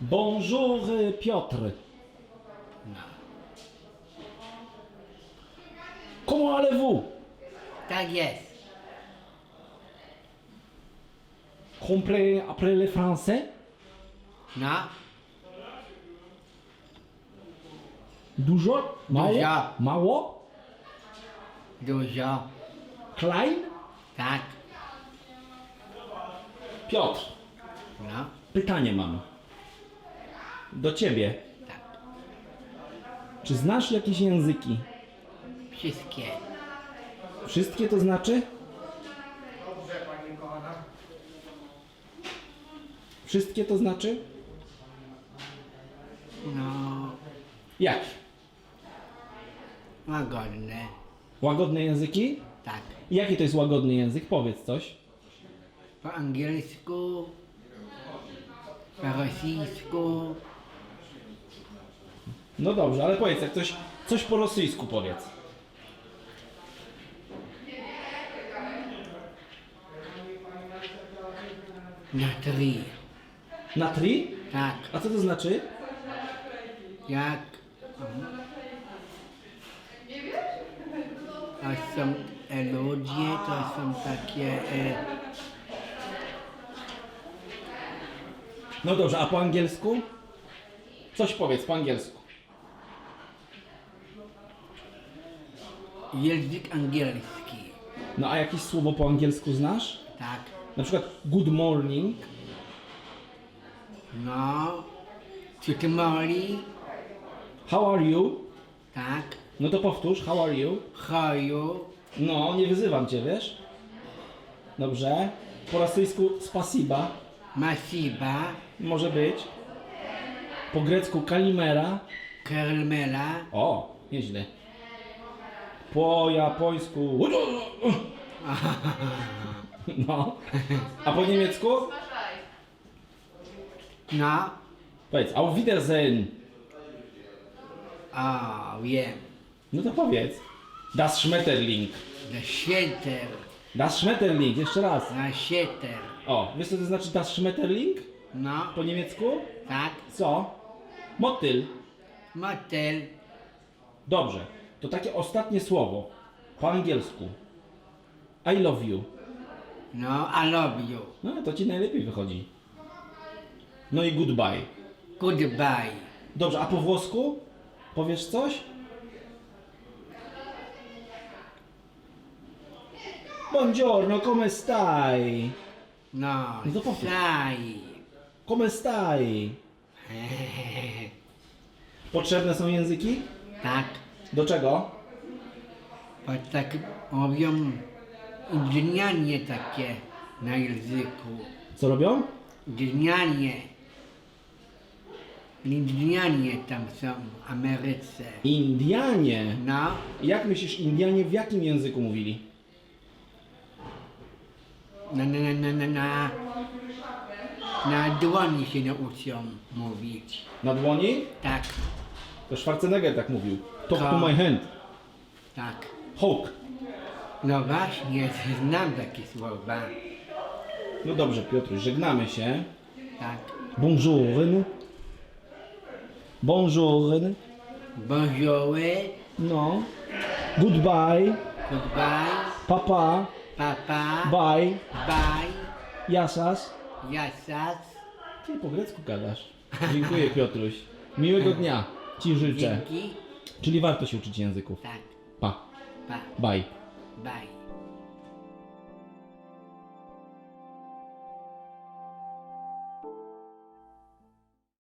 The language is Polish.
Bonjour Piotr. Comment allez-vous? Tak jest. Comprenez après le français? No, Dużo? Mało? Dużo. Mało? dużo. Klein? Tak. Piotr, No, pytanie mam. Do ciebie. tak. Czy znasz jakieś języki? Wszystkie. Wszystkie to znaczy? Wszystkie to znaczy? No, Jak? łagodne. Łagodne języki? Tak. Jaki to jest łagodny język? Powiedz coś. Po angielsku, po rosyjsku, No dobrze, ale powiedz, jak coś, coś po rosyjsku powiedz. na tri. Na tri? Tak. A co to znaczy? Jak... To są e, ludzie, to są takie... E, No dobrze, a po angielsku? Coś powiedz po angielsku. Język angielski. No a jakieś słowo po angielsku znasz? Tak. Na przykład good morning. No. Good morning. How are you? Tak. No to powtórz, how are you? Choju. No, nie wyzywam cię, wiesz? Dobrze. Po rosyjsku spasiba. Masiba. Może być. Po grecku kalimera. Kermela. O, nieźle. Po japońsku. No. A po niemiecku? No. Powiedz, auf Wiedersehen. O, wiem. No to powiedz. Das Schmetterling. Na świeter. Das Schmetterling, jeszcze raz. Na świeter. O, wiesz co to znaczy das Schmetterling? No. Po niemiecku? Tak. Co? Motyl. Motel. Dobrze. To takie ostatnie słowo. Po angielsku. I love you. No, I love you. No to ci najlepiej wychodzi. No i goodbye. Goodbye. Dobrze, a po włosku? Powiesz coś? Buongiorno, come stai? No. No to powtórz. Staj. Come stai? Potrzebne są języki? tak. Do czego? Tak mówią Indianie takie na języku. Co robią? Indianie. Indianie tam są w Ameryce. Indianie. No, Jak myślisz, Indianie w jakim języku mówili? na, na, na, na, na, na, na dłoni się nauczą mówić. Na dłoni? Tak, To Schwarzenegger tak mówił. Talk to Tak. my hand. tak. Hulk. No właśnie, znam takie słowa. No dobrze, Piotruś, żegnamy się. Tak. Bonjour. Bonjour. Bonjour, No. Goodbye. goodbye, Papa. papa, Bye. bye, Jasas. jasas. Ty po grecku gadasz. Dziękuję, Piotruś. Miłego dnia Ci życzę. Dzięki. Czyli warto się uczyć języków. Tak, Pa. pa, Bye. bye.